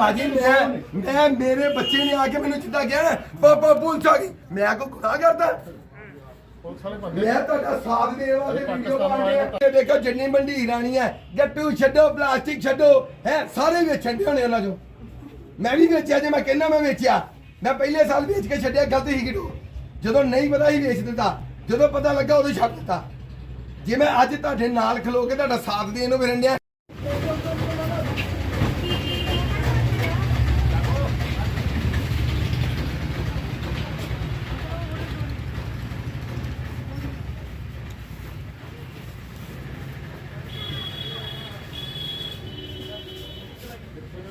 ਭਾਜੀ, ਮੈਂ ਮੈਂ ਮੇਰੇ ਬੱਚੇ ਨੇ ਆ ਕੇ ਮੈਨੂੰ ਜਿੱਦਾਂ ਕਿਹਾ ਨਾ ਪਾਪਾ ਪੁਲਿਸ ਆ ਗਈ। ਮੈਂ ਕੋ ਗੁਨਾਹ ਕਰਦਾ। ਮੈਂ ਤੁਹਾਡਾ ਸਾਥ ਦੇਣ ਵਾਸਤੇ ਵੀਡੀਓ ਬਣਾ ਰਿਹਾ। ਇਹ ਦੇਖੋ ਜਿੰਨੀ ਮੰਡੀ ਰਾਣੀ ਹੈ, ਗੱਟੂ ਛੱਡੋ, ਪਲਾਸਟਿਕ ਛੱਡੋ, ਹੈ, ਸਾਰੇ ਵੇਚਣ ਦੇ ਹੋਣੇ ਉਹਨਾਂ ਚੋਂ। ਮੈਂ ਵੀ ਵੇਚਿਆ, ਜੇ ਮੈਂ ਕਹਿੰਦਾ ਮੈਂ ਵੇਚਿਆ। ਮੈਂ ਪਹਿਲੇ ਸਾਲ ਵੇਚ ਕੇ ਛੱਡਿਆ, ਗਲਤ ਹੀ ਕਿਡੋ ਜਦੋਂ ਨਹੀਂ ਪਤਾ ਹੀ ਵੇਚ ਦਿੱਤਾ, ਜਦੋਂ ਪਤਾ ਲੱਗਾ ਉਦੋਂ ਛੱਡ ਦਿੱਤਾ। ਜੇ ਮੈਂ ਅੱਜ ਤੁਹਾਡੇ ਨਾਲ ਖਲੋ ਕੇ ਤੁਹਾਡਾ ਸਾਥ ਦੇਣ ਨੂੰ ਫਿਰਨ ਡਿਆ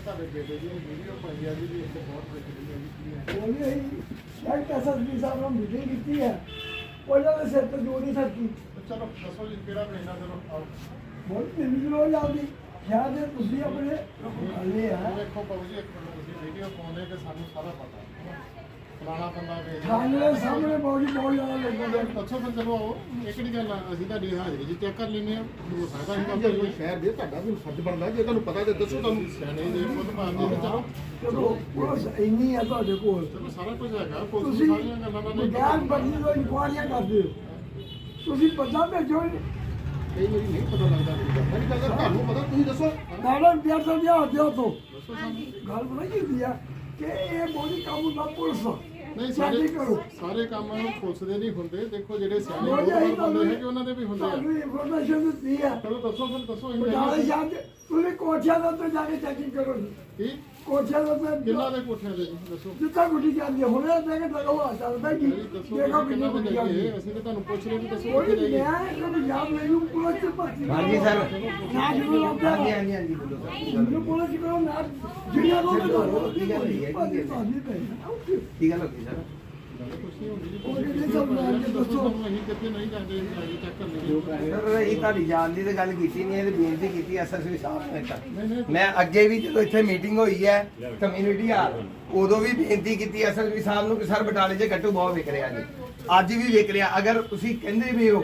ਤੁਹਾਡੇ ਬੇਟੇ ਦੀ ਵੀਡੀਓ ਪਾਈ ਆ ਜੀ ਵੀ ਇੱਥੇ ਬਹੁਤ ਵਿਕਦੀ ਹੈ ਜੀ ਉਹਨੇ ਸ਼ਾਇਦ ਐਸਐਸਪੀ ਸਾਹਿਬ ਨਾਲ ਮੀਟਿੰਗ ਕੀਤੀ ਹੈ। ਉਹਨਾਂ ਦੇ ਸਿਰ ਤੇ ਜੋ ਨਹੀਂ ਸਕਦੀ ਚਲੋ ਦੱਸੋ ਜੀ ਕਿਹੜਾ ਮਹੀਨਾ ਚਲੋ ਆਓ। ਬਹੁਤ ਮੈਨੂੰ ਇਹ ਤੁਸੀਂ ਆਪਣੇ ਹਲੇ ਆ ਦੇਖੋ ਬਾਬੂ ਜੀ ਇੱਕ ਮਿੰਟ ਤੁਸੀਂ ਵੀਡੀਓ ਪਾਉਂਦੇ ਕਿ ਸਾਨੂੰ ਸਾਰਾ ਪਤਾ। ਫਲਾਣਾ ਬੰਦਾ ਵੇਚ ਥਾਣੇ ਦੇ ਸਾਹਮਣੇ ਬਹੁਤ ਹੀ ਬਹੁਤ ਜ਼ਿਆਦਾ ਲੋਕਾਂ ਦੇ ਅੱਛਾ ਫਿਰ ਚਲੋ ਆਓ ਇਹ ਕਿਹੜੀ ਗੱਲ ਆ ਅਸੀਂ ਤੁਹਾਡੀ ਹਾਜ਼ਰੀ ਜੀ ਚੈੱਕ ਕਰ ਲੈਂਦੇ ਆ ਹੋ ਸਕਦਾ ਅਸੀਂ ਕੰਮ ਕੋਈ ਸ਼ਹਿਰ ਦੇ ਤੁਹਾਡਾ ਵੀ ਫਰਜ਼ ਬਣਦਾ ਜੇ ਤੁਹਾਨੂੰ ਪਤਾ ਤੇ ਦੱਸੋ ਤੁਹਾਨੂੰ। ਸਿਆਣੇ ਜੀ ਖੁਦ ਮਾਰਦੇ ਨੇ ਚਲੋ ਚਲੋ ਪੁਲਿਸ ਇੰਨੀ ਹੈ ਤੁਹਾਡੇ ਕੋਲ। ਚਲੋ ਸਾਰਾ ਕੁਝ ਹੈਗਾ ਪੁਲਿਸ ਤੁਸੀਂ ਨੂੰ ਸਾਰੀਆਂ ਗੱਲਾਂ ਦਾ ਨਹੀਂ ਬਗੈਰ ਬੰਦੀ ਤੋਂ ਇਨਕੁਆਰੀਆਂ ਕਰਦੇ ਹੋ। ਤੁਸੀਂ ਪਤਾ ਭੇਜੋ ਕਈ ਵਾਰੀ ਨਹੀਂ ਪਤਾ ਲੱਗਦਾ ਮੇਰੀ ਗੱਲ। ਤੁਹਾਨੂੰ ਪਤਾ ਤੁਸੀਂ ਦੱਸੋ। ਮੈਡਮ ਪਿਆਰ ਤੋਂ ਲਿਆ ਦਿਓ ਤੋਂ ਦੱਸੋ ਸਾਨੂੰ। ਗੱਲ ਪਤਾ ਕੀ ਹੁੰਦੀ ਆ? ਕਿ ਇਹ ਬੋਲੀ ਕਾਬੂ ਦਾ ਪੁਲਿਸ। ਆ ਨਹੀਂ ਸਾਰੇ ਸਾਰੇ ਕਰੋ। ਸਾਰੇ ਕੰਮ ਪੁਲਿਸ ਦੇ ਨਹੀਂ ਹੁੰਦੇ। ਦੇਖੋ ਜਿਹੜੇ ਸਿਆਣੇ ਰੋਜ਼ ਲੋਕ ਇਹੀ ਬੰਦੇ ਹੈਗੇ ਉਹਨਾਂ ਦੇ ਵੀ ਹੁੰਦੇ ਆ। ਤੁਹਾਨੂੰ ਇਨਫੋਰਮੇਸ਼ਨ ਦਿੱਤੀ ਹੈ ਚਲੋ ਦੱਸੋ ਫਿਰ ਦੱਸੋ ਅਸੀਂ ਜਾਈਏ। ਸ਼ਾਮ ਚ ਤੁਸੀਂ ਕੋਠਿਆਂ ਦੇ ਉੱਤੇ ਜਾ ਕੇ ਚੈਕਿੰਗ ਕਰੋ ਜੀ। ਕੀ? ਕੋਠਿਆਂ ਦੇ ਉੱਤੇ ਕਿੰਨਾ ਦੇ ਕੋਠਿਆਂ ਦੇ ਜੀ ਦੱਸੋ ਜਿੱਦਾਂ ਗੁੱਡੀ ਜਾਂਦੀ ਹੈ ਹੁਣੇ ਦੇ ਕੇ ਚੱਲਦਾ ਜੀ ਨਹੀਂ, ਦੱਸੋ ਦੇਖੋ ਕਿੰਨਾ ਕਿੰਨੀ ਗੁੱਡੀ ਜਾਂਦੀ ਹੈ ਅਸੀਂ ਤਾਂ ਤੁਹਾਨੂੰ ਪੁੱਛ ਰਹੇ ਵੀ ਦੱਸੋ ਕੋਈ ਨਹੀਂ ਜਾਈਏ ਹੈ ਕਦੇ ਯਾਦ ਮੈਨੂੰ ਪੁਲਿਸ ਚ ਭਰਤੀ ਹਾਂਜੀ ਸਰ। ਨਾ ਜਦੋਂ ਲੱਗਦਾ ਹਾਂਜੀ ਹਾਂਜੀ ਹਾਂਜੀ ਬੋਲੋ ਸਰ ਮੈਨੂੰ ਪੁਲਿਸ ਕਰੋ ਨਾ ਜਿਹੜੀਆਂ ਲੋਕ ਛੱਡੋ, ਕੀ ਗੱਲ ਹੋਈ ਹੈ, ਕੀ ਗੱਲ ਹੋਈ? ਕੀ ਗੱਲ ਹੋ ਗਈ ਸਰ ਗੱਲ ਅਸੀਂ ਤੁਹਾਡੀ ਜਾਣ ਦੀ ਤੇ ਗੱਲ ਕੀਤੀ ਨਹੀਂ ਇਹ ਬੇਨਤੀ ਕੀਤੀ ਐਸਐਸਪੀ ਸਾਹਿਬ ਨੇ ਤਾਂ। ਮੈਂ ਅੱਗੇ ਵੀ ਜਦੋਂ ਇੱਥੇ ਮੀਟਿੰਗ ਹੋਈ ਹੈ ਕਮਿਊਨਿਟੀ ਹਾਲ, ਉਦੋਂ ਵੀ ਬੇਨਤੀ ਕੀਤੀ ਐਸਐਸਪੀ ਸਾਹਿਬ ਨੂੰ ਕਿ ਸਰ ਬਟਾਲੇ 'ਚ ਗੱਟੂ ਬਹੁਤ ਵਿਕ ਰਿਹਾ ਜੀ। ਅੱਜ ਵੀ ਵਿਕ ਰਿਹਾ। ਅਗਰ ਤੁਸੀਂ ਕਹਿੰਦੇ ਵੀ ਹੋ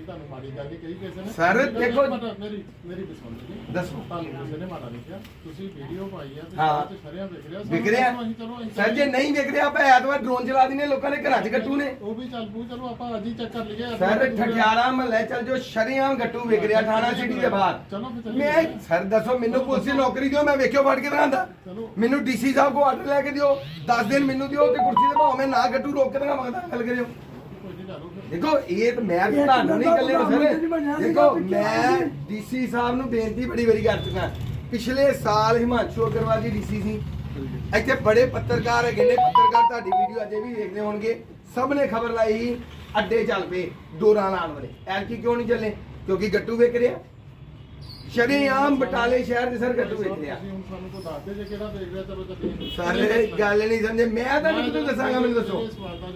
ਮਾੜੀ ਗੱਲ ਹੀ ਕਹੀ ਕਿਸੇ ਨੇ। Sir, ਮੇਰੀ- ਦੇਖੋ- ਮੇਰੀ ਮੇਰੀ ਵੀ ਸੁਣ ਦੱਸੋ। ਤੁਹਾਨੂੰ ਕਿਸੇ ਨੇ ਮਾੜਾ ਨਹੀਂ ਕਿਹਾ ਤੁਸੀਂ ਵੀਡੀਓ ਪਾਈ ਆ ਤੇ ਹਾਂ। ਤੇ ਸ਼ਰਿਆਂ ਵਿਕ ਰਿਹਾ। ਵਿਕ ਰਿਹਾ। ਅਸੀਂ ਚਲੋ ਅਸੀਂ ਸਰ ਜੇ ਨਹੀਂ ਵਿਕ ਰਿਹਾ ਆਪਾਂ ਐਤਵਾਰ ਡਰੋਨ ਚਲਾ ਦਿੰਦੇ ਲੋਕਾਂ ਦੇ ਘਰਾਂ 'ਚ ਗੱਟੂ ਨੇ। ਉਹ ਵੀ ਚੱਲ ਪੂ ਚਲੋ ਆਪਾਂ ਅੱਜ ਹੀ ਚੈੱਕ ਕਰ ਲਈਏ ਸਰ ਠਠਿਆਰਾ ਮਹੱਲੇ ਚੱਲ ਜੋ ਸ਼ਰੀਆਮ ਗੱਟੂ ਵਿਕ ਰਿਹਾ ਥਾਣਾ ਸਿਟੀ ਦੇ ਬਾਹਰ। ਚਲੋ ਫਿਰ ਚੱਲੀਏ। ਮੈਂ ਸਰ ਦੱਸੋ ਮੈਨੂੰ ਪੁਲਿਸ ਦੀ ਨੌਕਰੀ ਦਿਓ ਮੈਂ ਵੇਖਿਓ ਫੜ ਕੇ ਦਿਖਾਉਂਦਾ ਚਲੋ। ਮੈਨੂੰ ਡੀਸੀ ਸਾਹਿਬ ਕੋ ਆਰਡਰ ਲੈ ਕੇ ਦਿਓ 10 ਦਿਨ ਮੈਨੂੰ ਦਿਓ ਤੇ ਕੁਰਸੀ ਤੇ ਭਾਵੇਂ ਮੈਂ ਨਾ ਗੱਟੂ ਰੋਕ ਕੇ ਦਿਖਾ ਮੰਗਦਾ ਗੱਲ ਕਰਿਓ। ਦੇਖੋ ਇਹ ਤਾਂ ਮੈਂ ਇਹ ਤੁਹਾਨੂੰ ਨਹੀਂ ਤਾਂ ਕੱਲੇ ਬੰਦਾ ਸਰ ਦੇਖੋ ਵੀ ਮੈਂ। ਡੀਸੀ ਸਾਹਿਬ ਨੂੰ ਬੇਨਤੀ ਬੜੀ ਵਾਰੀ ਕਰ ਚੁੱਕਾ। ਪਿਛਲੇ ਸਾਲ ਹਿਮਾਂਸ਼ੂ ਅਗਰਵਾਲ ਜੀ ਡੀਸੀ ਸੀ। ਇੱਥੇ ਬੜੇ ਪੱਤਰਕਾਰ ਹੈਗੇ ਨੇ। ਪੱਤਰਕਾਰ ਤੁਹਾਡੀ ਵੀਡੀਓ ਅਜੇ ਵੀ ਦੇਖਦੇ ਹੋਣਗੇ। ਸਭ ਨੇ ਖਬਰ ਲਾਈ ਅੱਡੇ ਚੱਲ ਪਏ ਡੋਰਾਂ ਲਾਉਣ ਵਾਲੇ। ਐਲਕੀ ਕਿਉਂ ਨਹੀਂ ਚੱਲੇ? ਕਿਉਂਕਿ ਗੱਟੂ ਵਿਕ ਰਿਹਾ। ਸ਼ਰੇਆਮ ਬਟਾਲੇ ਸ਼ਹਿਰ ਦੇ ਸਰ ਗੱਟੂ ਵਿਕ ਰਿਹਾ ਤੁਸੀਂ ਹੁਣ ਸਾਨੂੰ ਕੋਈ ਦੱਸ ਦੇ ਜੇ ਕਿਹੜਾ ਦੇਖ ਰਿਹਾ ਚਲੋ ਚੱਲੀਏ ਸਾਰੇ ਗੱਲ ਨਹੀਂ ਸਮਝੇ। ਮੈਂ ਤਾਂ ਨਹੀਂ ਤੁਹਾਨੂੰ ਦੱਸਾਂਗਾ ਮੈਨੂੰ ਦੱਸੋ।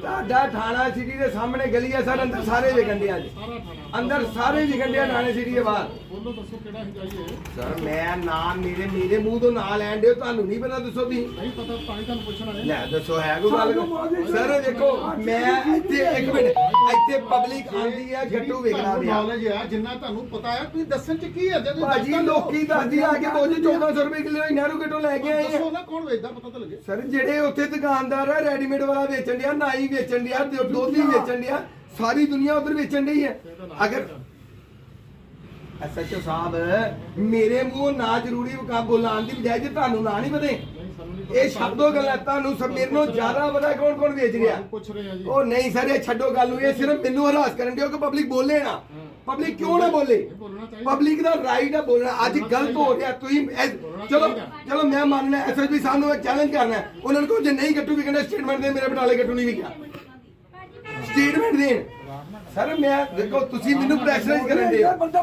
ਤੁਹਾਡਾ ਥਾਣਾ ਸਿਟੀ ਦੇ ਸਾਹਮਣੇ ਗਲੀ ਹੈ ਸਰ ਅੰਦਰ ਸਾਰੇ ਵਿਕਣ ਦੇ ਅੱਜ। ਸਾਰਾ ਥਾਣਾ। ਅੰਦਰ ਸਾਰੇ ਵਿਕਣ ਦੇ ਥਾਣੇ ਸਿਟੀ ਦੇ ਬਾਹਰ। ਬੋਲੋ ਦੱਸੋ ਕਿਹੜਾ ਹੀ ਜਾਈਏ ਸਰ ਮੈਂ ਨਾਮ ਮੇਰੇ ਮੇਰੇ ਮੂੰਹ ਤੋਂ ਨਾਂ ਲੈਣ ਦਿਓ ਤੁਹਾਨੂੰ ਨਹੀਂ ਪਤਾ ਦੱਸੋ ਤੁਸੀਂ। ਨਹੀਂ ਪਤਾ ਤਾਂ ਹੀ ਤੁਹਾਨੂੰ ਪੁੱਛਣਾ ਹੈ। ਲੈ ਦੱਸੋ ਹੈ ਕੋਈ ਗੱਲ? ਸਰ ਦੇਖੋ ਮੈਂ ਇੱਥੇ ਇੱਕ ਮਿੰਟ ਇੱਥੇ ਪਬਲਿਕ ਆਂਦੀ ਹੈ ਗੱਟੂ ਵਿਕਣਾ ਨੌਲੇਜ ਆ ਜਿੰਨਾ ਤੁਹਾਨੂੰ ਪਤਾ ਹੈ ਤੁਸੀਂ ਦੱਸਣ ਚ ਕੀ ਹੈ ਜੇ ਤੁਸੀਂ ਭਾਜੀ ਹੋ। ਲੋਕੀ ਦੱਸਦੀ ਆ ਕੇ ਦੋਜੀ 1400 ਰੁਪਏ ਕਿਲੋ ਨਹਿਰੂ ਗੱਟੋਂ ਲੈ ਕੇ ਆਏ ਆ। ਦੱਸੋ ਨਾ ਕੌਣ ਵੇਚਦਾ ਪਤਾ ਤਾਂ ਲੱਗੇ। ਸਰ ਜਿਹੜੇ ਉੱਥੇ ਦੁਕਾਨਦਾਰ ਆ ਰੈਡੀਮੇਡ ਵਾਲਾ ਵੇਚਣ ਡਿਆ ਨਾਈ ਵੇਚਣ ਡਿਆ ਦੁ- ਦੁੱਧ ਹੀ ਵੇਚਣ ਡਿਆ ਸਾਰੀ ਦੁਨੀਆ ਉਧਰ ਵੇਚਣ ਡਈ ਹੈ। ਅਗਰ ਐਸਐਚਓ ਸਾਹਿਬ ਮੇਰੇ ਮੂੰਹ ਨਾ ਜ਼ਰੂਰੀ ਵਕਾ ਬੋਲਾਣ ਦੀ ਬਜਾਏ ਜੇ ਤੁਹਾਨੂੰ ਨਾ ਨਹੀਂ ਪਤੇ ਇਹ ਛੱਡੋ ਗੱਲਾਂ ਤੁਹਾਨੂੰ ਸਭ ਮੇਰੇ ਨੂੰ ਜ਼ਿਆਦਾ ਪਤਾ ਕੌਣ ਕੌਣ ਵੇਚ ਰਿਹਾ। ਪੁੱਛ ਰਹੇ ਆ ਜੀ। ਉਹ ਨਹੀਂ ਸਰ ਇਹ ਛੱਡੋ ਗੱਲ ਨੂੰ ਇਹ ਸਿਰਫ ਮੈਨੂੰ ਹਰਾਸ ਕਰਨ ਦਿਓ ਕਿ ਪਬਲਿਕ ਬੋਲੇ ਨਾ। ਪਬਲਿਕ ਕਿਉਂ ਨਾ ਬੋਲੇ? ਪਬਲਿਕ ਦਾ ਰਾਈਟ ਹੈ ਬੋਲਣਾ। ਅੱਜ ਗਲਤ ਹੋ ਰਿਹਾ ਤੁਸੀਂ ਚਲੋ ਚਲੋ ਮੈਂ ਮੰਨਣਾ ਐਸਐਸਪੀ ਸਾਹਿਬ ਨੂੰ ਚੈਲੰਜ ਕਰਨਾ। ਹੈ। ਉਹਨਾਂ ਨੂੰ ਕਹੋ ਜੇ ਨਹੀਂ ਗੱਟੂ ਵਿਕਣਾ ਸਟੇਟਮੈਂਟ ਦੇ ਮੇਰੇ ਬਟਾਲੇ ਗੱਟੂ ਨਹੀਂ ਵਿਕਿਆ ਸਟੇਟਮੈਂਟ ਦੇਣ। ਸਰ ਮੈਂ ਦੇਖੋ ਤੁਸੀਂ ਮੈਨੂੰ ਪ੍ਰੈਸ਼ਰਾਈਜ਼ ਕਰਨ ਦੇ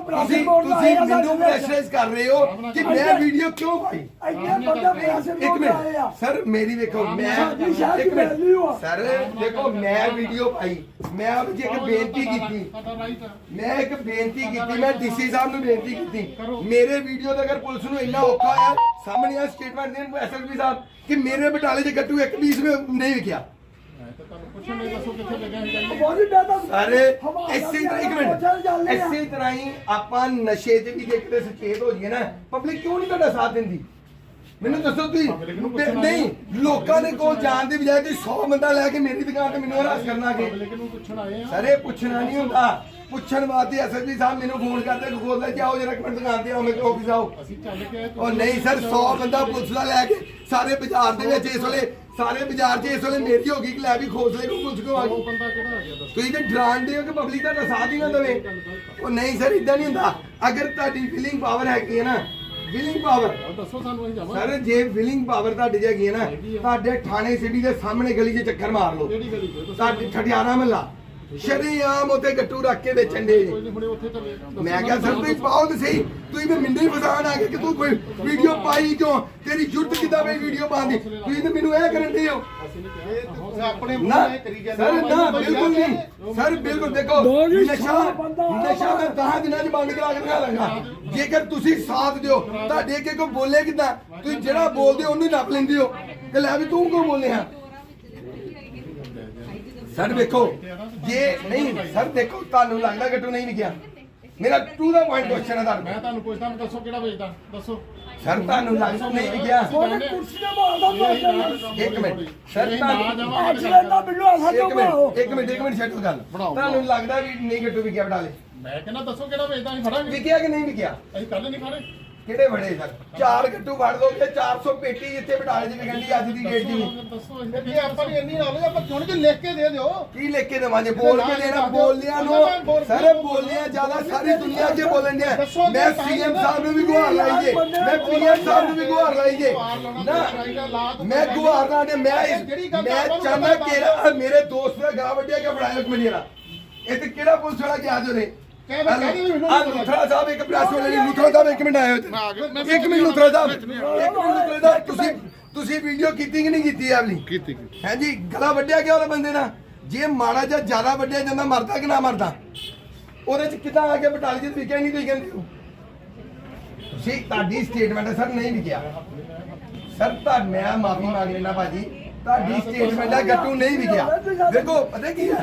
ਤੁਸੀਂ ਤੁਸੀਂ ਮੈਨੂੰ ਪ੍ਰੈਸ਼ਰਾਈਜ਼ ਕਰ ਰਹੇ ਹੋ ਕਿ ਮੈਂ ਵੀਡੀਓ ਕਿਉਂ ਪਾਈ? ਇੰਨੇ ਬੰਦੇ ਪਿਆਸੇ ਇੱਕ ਮਿੰਟ। ਸਰ ਮੇਰੀ ਵੇਖੋ ਮੈਂ ਇੱਕ ਮਿੰਟ। ਸਰ ਦੇਖੋ ਮੈਂ ਵੀਡੀਓ ਪਾਈ। ਮੈਂ ਆਪ ਜੀ ਇੱਕ ਬੇਨਤੀ ਕੀਤੀ। ਮੈਂ ਇੱਕ ਬੇਨਤੀ ਕੀਤੀ ਮੈਂ ਡੀਸੀ ਸਾਹਿਬ ਨੂੰ ਬੇਨਤੀ ਕੀਤੀ। ਮੇਰੇ ਵੀਡੀਓ ਦਾ ਅਗਰ ਪੁਲਿਸ ਨੂੰ ਇੰਨਾ ਔਖਾ ਆ ਸਾਹਮਣੇ ਆ ਸਟੇਟਮੈਂਟ ਦੇਣ ਐਸਐਸਪੀ ਸਾਹਿਬ ਕਿ ਮੇਰੇ ਬਟਾਲੇ 'ਚ ਗੱਟੂ ਇੱਕ ਪੀਸ ਵੀ ਨਹੀਂ ਵਿਕਿਆ। ਸਾਰੇ ਹਵਾ ਇਸੇ ਤਰ੍ਹਾਂ ਇੱਕ ਮਿੰਟ ਇਸੇ ਤਰ੍ਹਾਂ ਹੀ ਆਪਾਂ ਨਸ਼ੇ 'ਚ ਵੀ ਜੇ ਕਿਤੇ ਸੁਚੇਤ ਹੋ ਜਾਈਏ ਨਾ ਪਬਲਿਕ ਕਿਉਂ ਨਹੀਂ ਤੁਹਾਡਾ ਸਾਥ ਦਿੰਦੀ? ਮੈਨੂੰ ਦੱਸੋ ਤੁਸੀਂ। Public ਨੂੰ ਤੇ ਪੁੱਛਣਾ ਨਹੀਂ ਲੋਕਾਂ ਦੇ ਕੋਲ ਜਾਣ ਦੀ ਬਜਾਏ ਤੁਸੀਂ 100 ਬੰਦਾ ਲੈ ਕੇ ਮੇਰੀ ਦੁਕਾਨ ਤੇ ਮੈਨੂੰ ਹਰਾਸ ਕਰਨਾ ਕਿ। ਪਬਲਿਕ ਨੂੰ ਪੁੱਛਣ ਆਏ ਆ। ਸਰ ਇਹ ਪੁੱਛਣਾ ਨਹੀਂ ਹੁੰਦਾ। ਪੁੱਛਣ ਵਾਸਤੇ ਐਸਐਸਪੀ ਸਾਹਿਬ ਮੈਨੂੰ ਫੋਨ ਕਰਦੇ ਕਿ ਖੋਲ ਲੈ ਜਾਓ ਜਰਾ ਇੱਕ ਮਿੰਟ ਦੁਕਾਨ ਤੇ ਆਓ ਮੇਰੇ ਆਫਿਸ ਆਓ। ਅਸੀਂ ਚੱਲ ਕੇ ਆਏ, ਉਹ ਤੁਸੀਂ ਨਹੀਂ ਸਰ 100 ਬੰਦਾ ਪੁਲਿਸ ਦਾ ਲੈ ਕੇ ਸਾਰੇ ਬਾਜ਼ਾਰ ਦੇ ਵਿੱਚ ਇਸ ਵੇਲੇ ਸਾਰੇ ਬਾਜ਼ਾਰ 'ਚ ਇਸ ਵੇਲੇ ਮੇਰੀ ਹੋ ਗਈ ਕਿ ਲੈ ਵੀ ਖੋਸਲੇ ਨੂੰ ਪੁਲਿਸ ਕੋ ਆ ਗਈ। ਬੰਦਾ ਕਿਹੜਾ ਆ ਗਿਆ ਦੱਸੋ? ਤੁਸੀਂ ਤੇ ਡਰਾਉਂਦੇ ਹੋ ਕਿ ਪਬਲਿਕ ਦਾ ਸਾਥ ਹੀ ਨਾ ਦੇਵੇ। ਉਹ ਨਹੀਂ ਸਰ ਇਦਾਂ ਨਹੀਂ ਹੁੰਦਾ। ਅਗਰ ਤੁਹਾਡੀ ਫੀਲਿੰਗ ਪਾਵਰ ਹੈਗੀ ਹੈ ਨਾ ਵਿਲਿੰਗ ਪਾਵਰ ਉਹ ਦੱਸੋ ਸਾਨੂੰ ਅਸੀਂ ਜਾਵਾਂਗੇ। ਸਰ ਜੇ ਵਿਲਿੰਗ ਪਾਵਰ ਤੁਹਾਡੀ ਹੈਗੀ ਹੈ ਨਾ ਤੁਹਾਡੇ ਥਾਣੇ ਸਿਟੀ ਦੇ ਸਾਹਮਣੇ ਗਲੀ 'ਚ ਚੱਕਰ ਮਾਰ ਲਓ। ਕਿਹੜੀ ਗਲੀ ਤੋਂ ਤੁਹਾਡੇ ਠਠਿਆਣਾ ਮਹੱਲਾ। ਸ਼ਰੀਆਮ ਉਤੇ ਗੱਟੂ ਰੱਖ ਕੇ ਵੇਚਣ ਦੇ। ਕੋਈ ਨਹੀਂ ਹੁਣੇ ਉੱਥੇ ਚੱਲੇ। ਦੱਸੋ ਮੈਂ ਕਿਹਾ ਸਰ ਤੁਸੀਂ ਪਾਓ ਤੇ ਸਹੀ ਤੁਸੀਂ ਵੀ ਮਿੰਡੇ ਫਸਾਣ ਆ ਗਏ ਕਿ ਤੂੰ ਕੋਈ ਵੀਡੀਓ ਪਾਈ ਕਿਉਂ? ਤੇਰੀ ਜੁਰਤ ਕਿੱਦਾਂ ਬਈ ਵੀਡੀਓ ਪਾਉਂਦੀ ਤੁਸੀਂ ਤੇ ਮੈਨੂੰ ਇਹ ਕਰਨ ਦੇ ਹੋ। ਆਪਣੇ ਮੂੰਹ ਕਰੀ ਜਾਂਦੇ ਸਰ ਹੋ। ਨਾ ਬਿਲਕੁਲ ਨਹੀਂ। ਸਰ ਬਿਲਕੁਲ ਦੇਖੋ ਨਸ਼ਾ ਨਸ਼ਾ ਮੈਂ 10 ਦਿਨਾਂ ਚ ਬੰਦ ਕਰਾ ਕੇ ਦਿਖਾ ਲਾਂਗਾ ਜੇਕਰ ਤੁਸੀਂ ਸਾਥ ਦਿਓ ਤੁਹਾਡੇ ਅੱਗੇ ਕੋਈ ਬੋਲੇ ਕਿਦਾਂ? ਤੁਸੀਂ ਜਿਹੜਾ ਬੋਲਦੇ ਹੋ ਉਹਨੂੰ ਹੀ ਨੱਪ ਲੈਂਦੇ ਹੋ। ਕਿ ਲੈ ਵੀ ਤੂੰ ਕਿਉਂ ਬੋਲੇ ਆ? ਸਰ ਦੇਖੋ ਜੇ ਨਹੀਂ ਸਰ ਦੇਖੋ ਤੁਹਾਨੂੰ ਲੱਗਦਾ ਗੱਟੂ ਨਹੀਂ ਵਿਕਿਆ ਮੇਰਾ ਟੂ ਦਾ ਪੁਆਇੰਟ ਕੁਐਸਚਨ ਹੈ ਤੁਹਾਨੂੰ। ਮੈਂ ਤੁਹਾਨੂੰ ਪੁੱਛਦਾ ਮੈਂ ਦੱਸੋ ਕਿਹੜਾ ਵੇਚਦਾ? ਦੱਸੋ। ਸਰ ਤੁਹਾਨੂੰ ਲੱਗਦਾ ਨਹੀਂ ਵਿਕਿਆ ਉਹਨੇ ਕੁਰਸੀ ਤੇ ਮਾਰਦਾ ਮਾਰਦਾ ਇੱਕ ਮਿੰਟ। ਸਰ ਤੁਹਾਨੂੰ ਜਾਵਾਂ ਅੱਜ ਲੈ ਤਾਂ ਬਿੱਲੂ ਆ ਸਾਡੇ ਇੱਕ ਮਿੰਟ ਇੱਕ ਮਿੰਟ ਇੱਕ ਮਿੰਟ ਛੱਡੋ ਗੱਲ। ਤੁਹਾਨੂੰ ਲੱਗਦਾ ਵੀ ਨਹੀਂ ਗੱਟੂ ਵਿਕਿਆ ਬਟਾਲੇ ਮੈਂ ਕਹਿੰਦਾ ਦੱਸੋ ਕਿਹੜਾ ਵੇਚਦਾ ਅਸੀਂ ਫੜਾਂਗੇ। ਵਿਕਿਆ ਕਿ ਨਹੀਂ ਵਿਕਿਆ ਅਸੀਂ ਕੱਲ ਨਹੀਂ ਫੜੇ। ਕਿਹੜੇ ਬੜੇ ਚਾਰ ਗੱਟੂ ਫੜ ਦੋ ਤੇ 400 ਪੇਟੀ ਇੱਥੇ ਬਟਾਲੇ ਦੀ ਅੱਜ ਦੀ ਡੇਟ ਦੀ। ਜੇ ਆਪਾਂ ਨੂੰ ਇੰਨੀ ਨੌਲੇਜ ਆਪਾਂ ਕਿਉਂ ਨਹੀਂ ਲਿਖ ਕੇ ਦੇ ਦਿਓ। ਕੀ ਲਿਖ ਕੇ ਦੇਵਾਂ ਜੇ ਬੋਲ ਕੇ ਦੇਣਾ ਬੋਲਿਆਂ ਨੂੰ। ਸਾਰੇ ਬੋਲਿਆ ਜ਼ਿਆਦਾ ਸਾਰੀ ਦੁਨੀਆ 'ਚ ਬੋਲਣ ਡਿਆ। ਮੈਂ ਸੀਐਮ ਸਾਹਿਬ ਨੂੰ ਵੀ ਗੁਹਾਰ ਲਾਈ ਜੇ। ਮੈਂ ਪੀਐਮ ਸਾਹਿਬ ਨੂੰ ਵੀ ਗੁਹਾਰ ਲਾਈ ਜੇ। ਨਾ ਮੈਂ ਗੁਹਾਰ ਲਾ ਦੇ ਮੈਂ ਮੈਂ ਚਾਹੁੰਦਾ ਕਿ ਮੇਰੇ ਦੋਸਤ ਦਾ ਗਲਾ ਵੱਢਿਆ ਕਿ ਮਿੰਟ ਜਰਾ ਇਹ ਤੇ ਕਿਹੜਾ ਪੁਲਿਸ ਵਾਲਾ ਗਿਆ ਜੋ ਨੇ ਕਹਿ ਮੈਂ ਕਹਿ ਵੀ ਮੈਨੂੰ ਆ ਲੁਥਰਾ ਸਾਹਿਬ ਇੱਕ ਪ੍ਰੈਸ ਵਾਲੇ ਨੇ ਲੁਥਰਾ ਸਾਹਿਬ ਇੱਕ ਮਿੰਟ ਆਇਓ ਇੱਥੇ। ਇੱਕ ਮਿੰਟ ਲੁਥਰਾ ਸਾਹਿਬ ਇੱਕ ਮਿੰਟ ਲੁਥਰਾ ਸਾਹਿਬ ਤੁਸੀਂ ਤੁਸੀਂ ਵੀਡੀਓ ਕੀਤੀ ਕਿ ਨਹੀਂ ਕੀਤੀ ਇਹ ਵਾਲੀ ਕੀਤੀ। ਹੈ ਜੀ ਗਲਾ ਵੱਢਿਆ ਗਿਆ ਉਹਦੇ ਬੰਦੇ ਦਾ ਜੇ ਮਾੜਾ ਜਾਂ ਜ਼ਿਆਦਾ ਵੱਢਿਆ ਜਾਂਦਾ ਮਰਦਾ ਕਿ ਨਾ ਮਰਦਾ? ਉਹਦੇ ਚ ਕਿਦਾਂ ਆ ਕੇ ਬਟਾਲੀ ਨਹੀਂ ਤੁਸੀਂ ਕਹਿੰਦੇ ਹੋ। ਜੀ ਤੁਹਾਡੀ ਸਟੇਟਮੈਂਟ ਹੈ ਸਰ ਨਹੀਂ ਵਿਕਿਆ ਸਰ ਤਾਂ ਮੈਂ ਮਾਫੀ ਮੰਗ ਲੈਣਾ ਭਾਜੀ। ਤੁਹਾਡੀ ਸਟੇਟਮੈਂਟ ਹੈ ਗੱਟੂ ਨਹੀਂ ਵਿਕਿਆ। ਦੇਖੋ ਪਤਾ ਕੀ ਹੈ?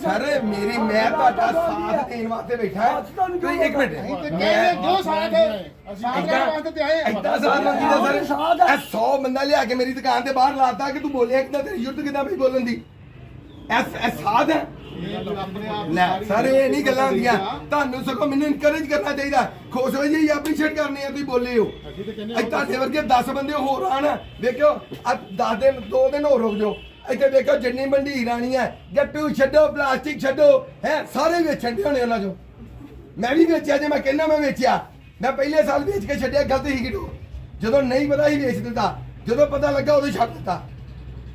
ਸਰ ਮੇਰੀ ਮੈਂ ਤੁਹਾਡਾ ਸਾਥ ਦੇਣ ਵਾਸਤੇ ਬੈਠਾ ਹਾਂ। ਤੁਸੀਂ ਇੱਕ ਮਿੰਟ। ਮੈਂ ਜੋ ਸਾਥ ਸਾਥ ਏਦਾਂ- ਦੇਣ ਵਾਸਤੇ ਤੇ ਆਏ। ਏਦਾਂ ਸਾਥ ਮੰਗੀਦਾ ਸਰ ਇਹ 100 ਬੰਦਾ ਲਿਆ ਕੇ ਮੇਰੀ ਦੁਕਾਨ ਤੇ ਬਾਹਰ ਲਾਤਾ ਕਿ ਤੂੰ ਬੋਲਿਆ ਕਿਦਾਂ ਤੇਰੀ ਯੁੱਧ ਕਿਦਾਂ ਬਈ ਬੋਲਣ ਦੀ? ਐਸ ਐਸ ਸਾਧ ਹੈ। ਲੈ ਸਰ ਇਹ ਨਹੀਂ ਗੱਲਾਂ ਹੁੰਦੀਆਂ। ਤੁਹਾਨੂੰ ਸਗੋਂ ਮੈਨੂੰ ਇਨਕਰੇਜ ਕਰਨਾ ਚਾਹੀਦਾ। ਖੁਸ਼ ਹੋ ਜੀ ਐਪਰੀਸ਼ੀਏਟ ਕਰਨੇ ਆ ਤੁਸੀਂ ਬੋਲੇ ਹੋ। ਅਸੀਂ ਤੇ ਕਹਿੰਦੇ ਅੱਜ ਤੁਹਾਡੇ ਵਰਗੇ 10 ਬੰਦੇ ਹੋਰ ਆਣ। ਵੇਖਿਓ ਆ 10 ਦਿਨ 2 ਦਿਨ ਹੋਰ ਰੁਕ ਜਾਓ। ਇੱਥੇ ਵੇਖੋ ਜਿੰਨੀ ਮੰਡੀ ਰਾਣੀ ਹੈ ਗੱਟੂ ਛੱਡੋ ਪਲਾਸਟਿਕ ਛੱਡੋ। ਹੈ ਸਾਰੇ ਵੇਚਣ ਦੇ ਹੋਣੇ ਉਹਨਾਂ ਚੋਂ। ਮੈਂ ਵੀ ਵੇਚਿਆ ਜੇ ਮੈਂ ਕਹਿੰਦਾ ਮੈਂ ਵੇਚਿਆ। ਮੈਂ ਪਹਿਲੇ ਸਾਲ ਵੇਚ ਕੇ ਛੱਡਿਆ ਗਲਤ ਹੀ ਕਿਟੋ ਜਦੋਂ ਨਹੀਂ ਪਤਾ ਹੀ ਵੇਚ ਦਿੱਤਾ ਜਦੋਂ ਪਤਾ ਲੱਗਾ ਉਦੋਂ ਛੱਡ ਦਿੱਤਾ।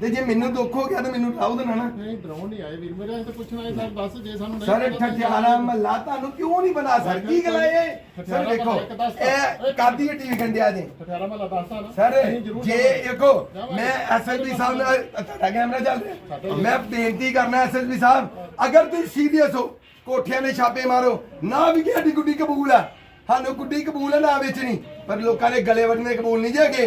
ਤੇ ਜੇ ਮੈਨੂੰ ਦੁੱਖ ਹੋ ਗਿਆ ਤਾਂ ਮੈਨੂੰ ਲਾਉ ਦੇਣਾ ਨਾ। ਨਹੀਂ ਡਰਾਉਣ ਨਹੀਂ ਆਏ ਵੀਰ ਮੇਰੇ ਤਾਂ ਪੁੱਛਣ ਆਏ ਸਰ ਦੱਸ ਜੇ ਸਾਨੂੰ ਨਹੀਂ ਸਰ ਪਤਾ ਤਾਂ ਠਠਿਆਰਾ ਮਹੱਲਾ ਤੁਹਾਨੂੰ ਕਿਉਂ ਨਹੀਂ ਬਣਾ ਸਰ? ਕੀ ਗੱਲ ਹੈ ਇਹ? ਸਰ ਦੇਖੋ ਇਹ ਕਾਦੀ ਟੀਵੀ ਕੰਡਿਆ ਦੇ ਠਠਿਆਰਾ ਮਹੱਲਾ ਦੱਸਦਾ ਨਾ। ਸਰ ਅਸੀਂ ਜ਼ਰੂਰ ਜੇ ਜਾਵਾਂਗੇ। ਦੇਖੋ ਮੈਂ ਐਸਐਸਪੀ ਸਾਹਿਬ ਨਾਲ ਤੁਹਾਡਾ ਕੈਮਰਾ ਚੱਲ ਰਿਹਾ। ਮੈਂ ਬੇਨਤੀ ਕਰਨਾ ਐਸਐਸਪੀ ਸਾਹਿਬ ਅਗਰ ਤੁਸੀਂ ਸੀਰੀਅਸ ਹੋ ਕੋਠਿਆਂ ਦੇ ਛਾਪੇ ਮਾਰੋ ਨਾ ਵੀ ਸਾਡੀ ਗੁੱਡੀ ਕਬੂਲ ਆ। ਸਾਨੂੰ ਗੁੱਡੀ ਕਬੂਲ ਹੈ ਨਾ ਵੇਚਣੀ। ਪਰ ਲੋਕਾਂ ਨੇ ਗਲੇ ਵੱਢਣੇ ਕਬੂਲ ਨਹੀਂ ਜੇਗੇ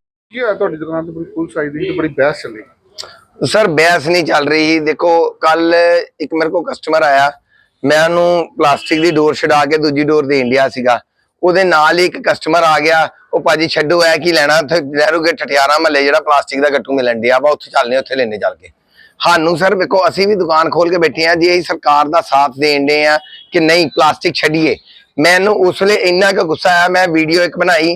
ਕੀ ਹੋਇਆ ਤੁਹਾਡੀ ਦੁਕਾਨ ਤੇ? ਬੜੀ ਪੁਲਿਸ ਆਈ ਦੀ ਤੇ ਬੜੀ ਬਹਿਸ ਚੱਲੀ ਸਰ, ਬਹਿਸ ਨਹੀਂ ਚੱਲ ਰਹੀ ਦੇਖੋ, ਕੱਲ ਇੱਕ ਮੇਰੇ ਕੋਲ ਕਸਟਮਰ ਆਇਆ। ਮੈਂ ਉਹਨੂੰ ਪਲਾਸਟਿਕ ਦੀ ਡੋਰ ਛਡਾ ਕੇ ਦੂਜੀ ਡੋਰ ਦੇਣ ਡਿਆ ਸੀਗਾ। ਉਹਦੇ ਨਾਲ ਹੀ ਇੱਕ ਕਸਟਮਰ ਆ ਗਿਆ। ਉਹ ਭਾਜੀ, ਛੱਡੋ ਐ ਕੀ ਲੈਣਾ? ਉੱਥੇ ਨਹਿਰੂ ਠਠਿਆਰਾ ਮਹੱਲੇ ਜਿਹੜਾ ਪਲਾਸਟਿਕ ਦਾ ਗੱਟੂ ਮਿਲਣ ਡਿਆ ਆਪਾਂ ਉੱਥੇ ਚੱਲਨੇ ਉੱਥੇ ਲੈਣੇ ਚੱਲ ਕੇ। ਸਾਨੂੰ ਸਰ, ਵੇਖੋ, ਅਸੀਂ ਵੀ ਦੁਕਾਨ ਖੋਲ ਕੇ ਬੈਠੇ ਆ ਜੀ ਅਸੀਂ ਸਰਕਾਰ ਦਾ ਸਾਥ ਦੇਣ ਦੇ ਆ ਕਿ ਨਹੀਂ, ਪਲਾਸਟਿਕ ਛੱਡੀਏ। ਮੈਨੂੰ ਉਸ ਵੇਲੇ ਇੰਨਾ ਕੁ ਗੁੱਸਾ ਆਇਆ। ਮੈਂ ਵੀਡੀਓ ਇੱਕ ਬਣਾਈ।